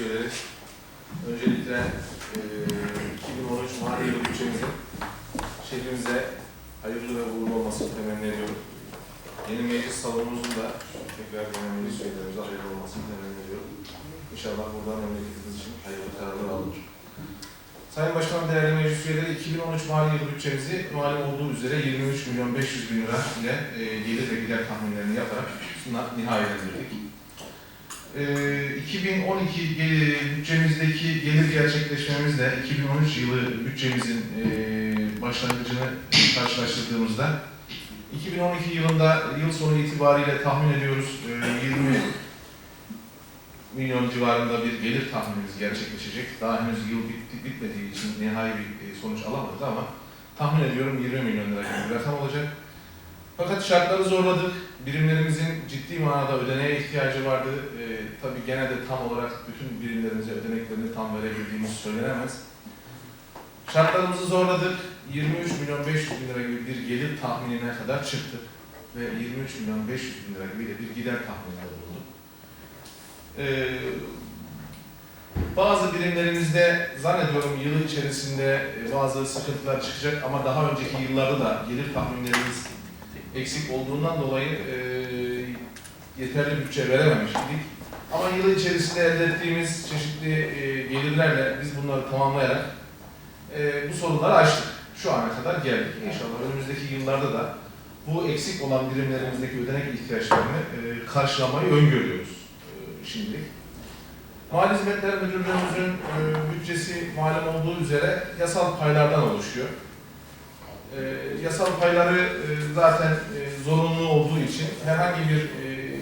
Meclis üyeleri, öncelikle e, 2013 mali yılı bütçemizin şehrimize hayırlı ve uğurlu olmasını temenni ediyorum. Yeni meclis salonumuzun da tekrar yeni meclis üyelerimize hayırlı olmasını temenni ediyorum. İnşallah buradan memleketimiz için hayırlı kararlar alınır. Sayın Başkanım, değerli meclis üyeleri, 2013 mali yılı bütçemizi malum olduğu üzere 23 milyon 500 bin lira ile e, gelir ve gider tahminlerini yaparak buna nihayetlendirdik. E, 2012 gel- bütçemizdeki gelir gerçekleşmemizle 2013 yılı bütçemizin e, başlangıcını karşılaştırdığımızda 2012 yılında yıl sonu itibariyle tahmin ediyoruz e, 20 milyon civarında bir gelir tahminimiz gerçekleşecek. Daha henüz yıl bitti, bitmediği için nihai bir e, sonuç alamadık ama tahmin ediyorum 20 milyon lira gibi bir rakam olacak. Fakat şartları zorladık. Birimlerimizin ciddi manada ödeneğe ihtiyacı vardı. E, tabii gene de tam olarak bütün birimlerimize ödeneklerini tam verebildiğimiz söylenemez. Şartlarımızı zorladık. 23 milyon 500 bin lira gibi bir gelir tahminine kadar çıktık. Ve 23 milyon 500 bin lira gibi bir gider tahmininde bulunduk. Ee, bazı birimlerimizde zannediyorum yılı içerisinde e, bazı sıkıntılar çıkacak ama daha önceki yıllarda da gelir tahminlerimiz eksik olduğundan dolayı e, yeterli bütçe verememiş idik. Ama yıl içerisinde elde ettiğimiz çeşitli e, gelirlerle biz bunları tamamlayarak e, bu sorunları aştık. Şu ana kadar geldik. İnşallah önümüzdeki yıllarda da bu eksik olan birimlerimizdeki ödenek ihtiyaçlarını e, karşılamayı öngörüyoruz e, şimdilik. Mali Hizmetler Müdürlüğümüzün e, bütçesi malum olduğu üzere yasal paylardan oluşuyor. E, yasal payları e, zaten e, zorunlu olduğu için herhangi bir e,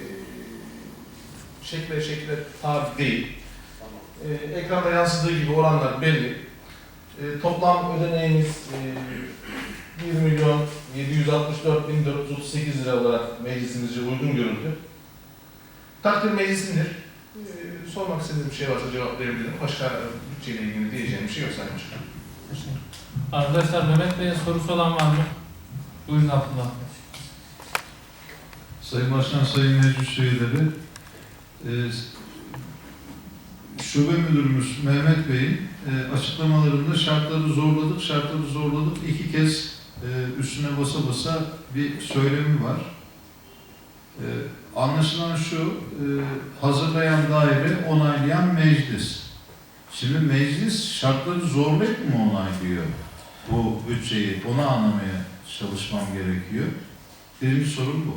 şekle şekle tabi değil. E, ekranda yansıdığı gibi oranlar belli. E, toplam ödeneğimiz e, 1 milyon 764 bin 438 lira olarak meclisimizce uygun görüldü. Takdir meclisindir. Ee, sormak istediğim bir şey varsa cevap verebilirim. Başka e, bütçeyle ilgili diyeceğim bir şey yok Sayın Başkanım. Arkadaşlar Mehmet Bey'in sorusu olan var mı? Buyurun Abdullah. Sayın Başkan, Sayın Meclis Üyeleri, e, Şube Müdürümüz Mehmet Bey'in e, açıklamalarında şartları zorladık, şartları zorladık. İki kez e, üstüne basa basa bir söylemi var. E, anlaşılan şu, e, hazırlayan daire, onaylayan meclis. Şimdi meclis şartları zorlayıp mı onaylıyor bu bütçeyi? Onu anlamaya çalışmam gerekiyor. Birinci sorun bu.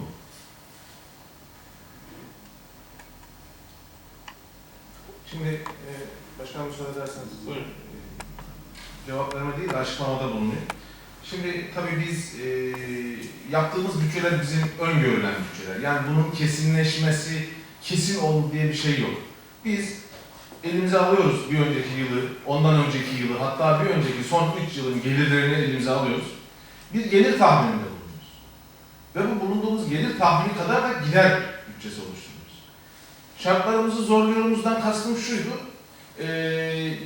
Şimdi e, Başkanım müsaade ederseniz buyurun. E, cevap verme değil de açıklamada bulunuyor. Şimdi tabii biz e, yaptığımız bütçeler bizim öngörülen bütçeler. Yani bunun kesinleşmesi, kesin ol diye bir şey yok. Biz elimize alıyoruz bir önceki yılı, ondan önceki yılı, hatta bir önceki son 3 yılın gelirlerini elimize alıyoruz. Bir gelir tahmininde bulunuyoruz. Ve bu bulunduğumuz gelir tahmini kadar da gider bütçesi oluşturuyoruz. Şartlarımızı zorluyorumuzdan kastım şuydu. e,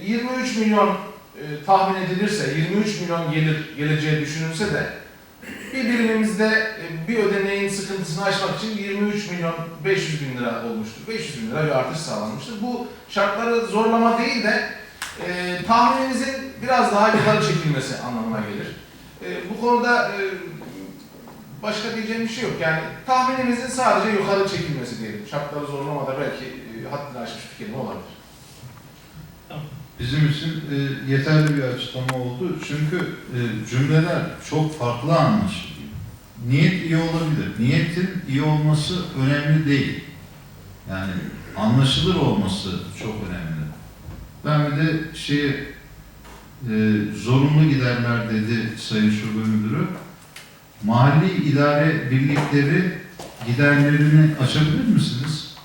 23 milyon e, tahmin edilirse, 23 milyon gelir geleceği düşünülse de bir birimimizde e, bir ödeneğin sıkıntısını aşmak için 23 milyon 500 bin lira olmuştur. 500 bin lira bir artış sağlanmıştır. Bu şartları zorlama değil de e, tahminimizin biraz daha yukarı çekilmesi anlamına gelir. E, bu konuda e, başka diyeceğim bir şey yok. Yani tahminimizin sadece yukarı çekilmesi diyelim. Şartları zorlamada belki e, haddini aşmış bir kelime olabilir. Bizim için e, yeterli bir açıklama oldu. Çünkü e, cümleler çok farklı anlaşılıyor. Niyet iyi olabilir. Niyetin iyi olması önemli değil. Yani anlaşılır olması çok önemli. Ben bir de şey zorunlu giderler dedi Sayın Şube Müdürü. Mahalli idare birlikleri giderlerini açabilir misiniz?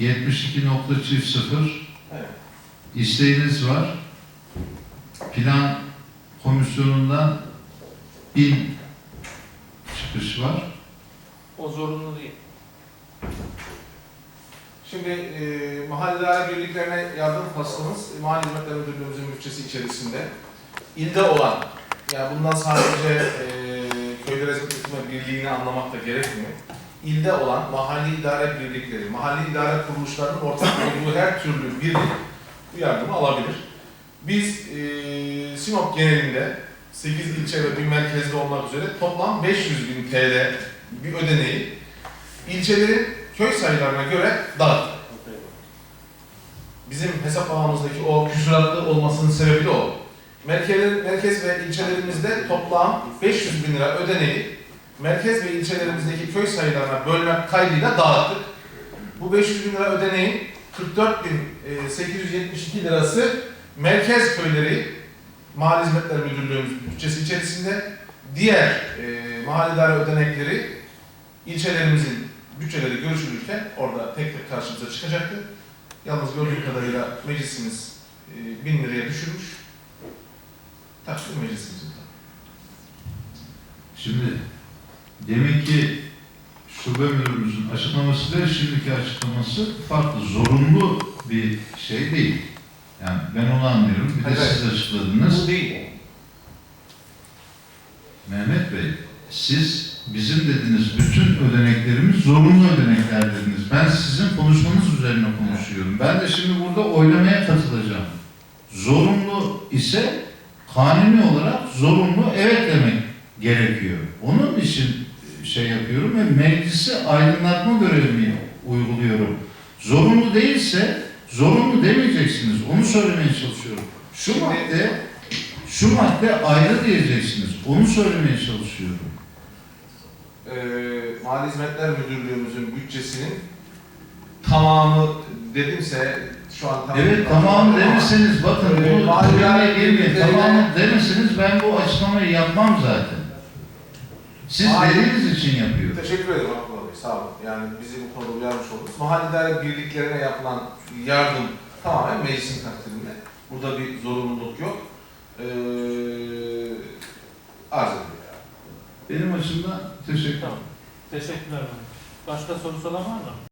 44.872.0 Evet. isteğiniz var. Plan komisyonundan bin çıkış var. O zorunlu değil. Şimdi e, mahalleler birliklerine yardım faslımız e, Mali Hizmetler Müdürlüğümüzün bütçesi içerisinde ilde olan, yani bundan sadece e, köylere hizmet etme birliğini anlamak da gerekmiyor. İlde olan mahalli idare birlikleri, mahalli idare kuruluşlarının ortak olduğu her türlü birlik bu yardımı alabilir. Biz e, Sinop genelinde 8 ilçe ve bir merkezde olmak üzere toplam 500 bin TL bir ödeneği ilçelerin köy sayılarına göre dağıttık. Bizim hesaplamamızdaki o küsuratlı olmasının sebebi de o. Merkez, merkez ve ilçelerimizde toplam 500 bin lira ödeneği merkez ve ilçelerimizdeki köy sayılarına bölmek kaydıyla dağıttık. Bu 500 bin lira ödeneğin 44.872 lirası merkez köyleri Mahalle Hizmetler Müdürlüğümüz bütçesi içerisinde diğer e, mahalle ödenekleri ilçelerimizin bütçeleri görüşülürken orada tek tek karşımıza çıkacaktı. Yalnız gördüğüm kadarıyla meclisimiz e, bin liraya düşürmüş. Takdir meclisimizin. Şimdi demek ki şube müdürümüzün açıklaması ve şimdiki açıklaması farklı. Zorunlu bir şey değil. Yani ben onu anlıyorum. Bir de Hayır, siz açıkladınız. Bu değil. Mehmet Bey, siz bizim dediniz bütün ödeneklerimiz zorunlu ödenekler dediniz. Ben sizin konuşmanız üzerine konuşuyorum. Ben de şimdi burada oylamaya katılacağım. Zorunlu ise kanuni olarak zorunlu evet demek gerekiyor. Onun için şey yapıyorum ve meclisi aydınlatma görevimi uyguluyorum. Zorunlu değilse zorunlu demeyeceksiniz. Onu söylemeye çalışıyorum. Şu Şimdi- madde şu madde ayrı diyeceksiniz. Onu söylemeye çalışıyorum. e, Mali Hizmetler Müdürlüğümüzün bütçesinin tamamı dedimse şu an tam Evet tamam demişseniz bakın Ee, bunu buraya birliklerine- Tamamı demeseniz ben bu açıklamayı yapmam zaten. Siz Mahalle- dediğiniz için yapıyorum. Teşekkür ederim Abdullah Bey, sağ olun. Yani bizi bu konuda uyarmış oldunuz. Mahalle idare birliklerine yapılan yardım tamamen meclisin takdirinde. Burada bir zorunluluk yok. Ee, arz ediyorum. Benim açımdan teşekkür Tamam. Teşekkürler. Başka sorusu olan var mı?